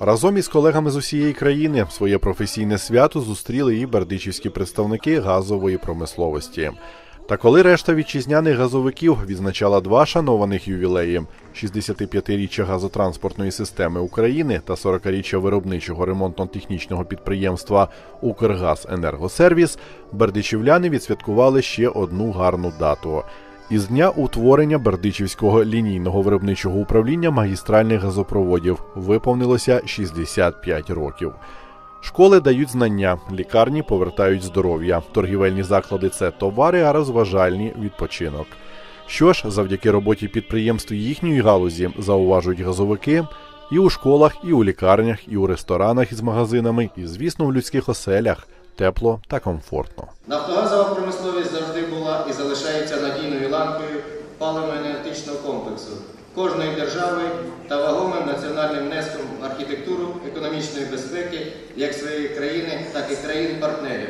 Разом із колегами з усієї країни своє професійне свято зустріли і бердичівські представники газової промисловості. Та коли решта вітчизняних газовиків відзначала два шанованих ювілеї 65-річчя газотранспортної системи України та 40-річчя виробничого ремонтно-технічного підприємства Укргазенергосервіс, бердичівляни відсвяткували ще одну гарну дату. Із дня утворення Бердичівського лінійного виробничого управління магістральних газопроводів виповнилося 65 років. Школи дають знання, лікарні повертають здоров'я, торгівельні заклади це товари, а розважальні відпочинок. Що ж, завдяки роботі підприємств їхньої галузі зауважують газовики і у школах, і у лікарнях, і у ресторанах із магазинами, і, звісно, в людських оселях тепло та комфортно. Нафтогазова промисловість завжди і залишається надійною ланкою паливно-енергетичного комплексу кожної держави та вагомим національним внеском в архітектуру економічної безпеки як своєї країни, так і країн-партнерів.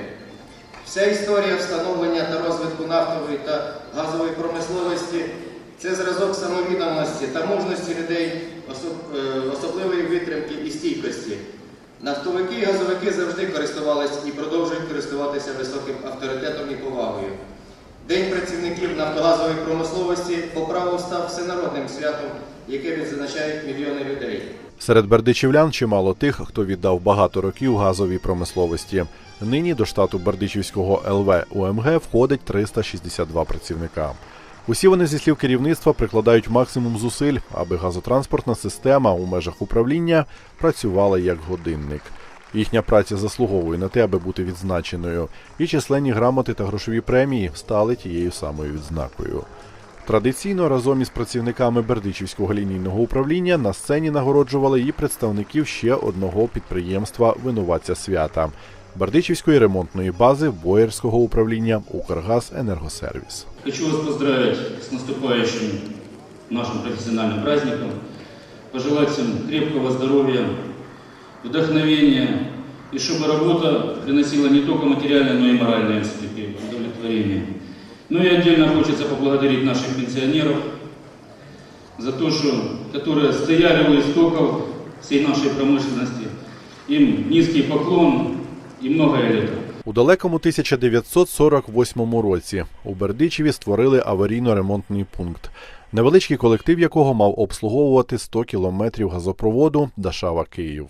Вся історія встановлення та розвитку нафтової та газової промисловості це зразок самовідданості та мужності людей, е, особливої витримки і стійкості. Нафтовики і газовики завжди користувалися і продовжують користуватися високим авторитетом і повагою. День працівників нафтогазової промисловості по праву став всенародним святом, яке відзначають мільйони людей. Серед бердичівлян чимало тих, хто віддав багато років газовій промисловості. Нині до штату Бердичівського ЛВ УМГ входить 362 працівника. Усі вони зі слів керівництва прикладають максимум зусиль, аби газотранспортна система у межах управління працювала як годинник. Їхня праця заслуговує на те, аби бути відзначеною, і численні грамоти та грошові премії стали тією самою відзнакою. Традиційно разом із працівниками Бердичівського лінійного управління на сцені нагороджували і представників ще одного підприємства винуватця свята Бердичівської ремонтної бази Боєрського управління Укргазенергосервіс. Хочу вас поздравить с наступающим нашим профессиональным праздником, пожелать всем крепкого здоровья, вдохновения, и чтобы работа приносила не только материальное, но и моральное все-таки удовлетворение. Ну и отдельно хочется поблагодарить наших пенсионеров за то, что, которые стояли у истоков всей нашей промышленности. Им низкий поклон и многое лето. У далекому 1948 році у Бердичеві створили аварійно-ремонтний пункт, невеличкий колектив якого мав обслуговувати 100 кілометрів газопроводу Дашава Київ.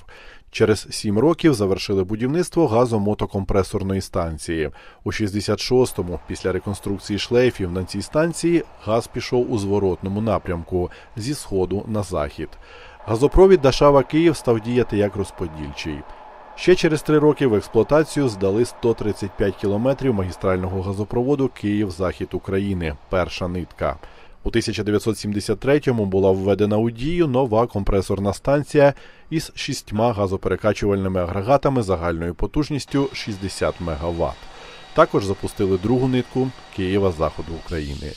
Через сім років завершили будівництво газомотокомпресорної станції. У 66-му, після реконструкції шлейфів на цій станції, газ пішов у зворотному напрямку зі сходу на захід. Газопровід Дашава Київ став діяти як розподільчий. Ще через три роки в експлуатацію здали 135 кілометрів магістрального газопроводу Київ-Захід України. Перша нитка. У 1973-му була введена у дію нова компресорна станція із шістьма газоперекачувальними агрегатами загальною потужністю 60 МВт. Також запустили другу нитку Києва-Заходу України.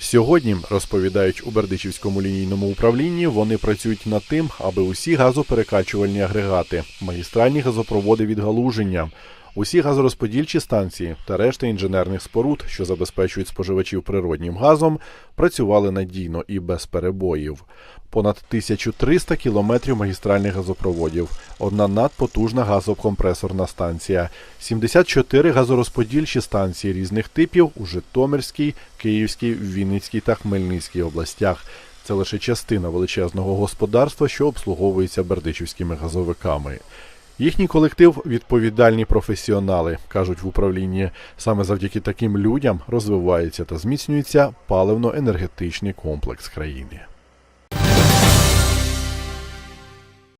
Сьогодні, розповідають у Бердичівському лінійному управлінні, вони працюють над тим, аби усі газоперекачувальні агрегати, магістральні газопроводи відгалуження, усі газорозподільчі станції та решта інженерних споруд, що забезпечують споживачів природнім газом, працювали надійно і без перебоїв. Понад 1300 кілометрів магістральних газопроводів, одна надпотужна газокомпресорна станція, 74 газорозподільчі станції різних типів у Житомирській, Київській, Вінницькій та Хмельницькій областях. Це лише частина величезного господарства, що обслуговується бердичівськими газовиками. Їхній колектив відповідальні професіонали, кажуть в управлінні. Саме завдяки таким людям розвивається та зміцнюється паливно-енергетичний комплекс країни.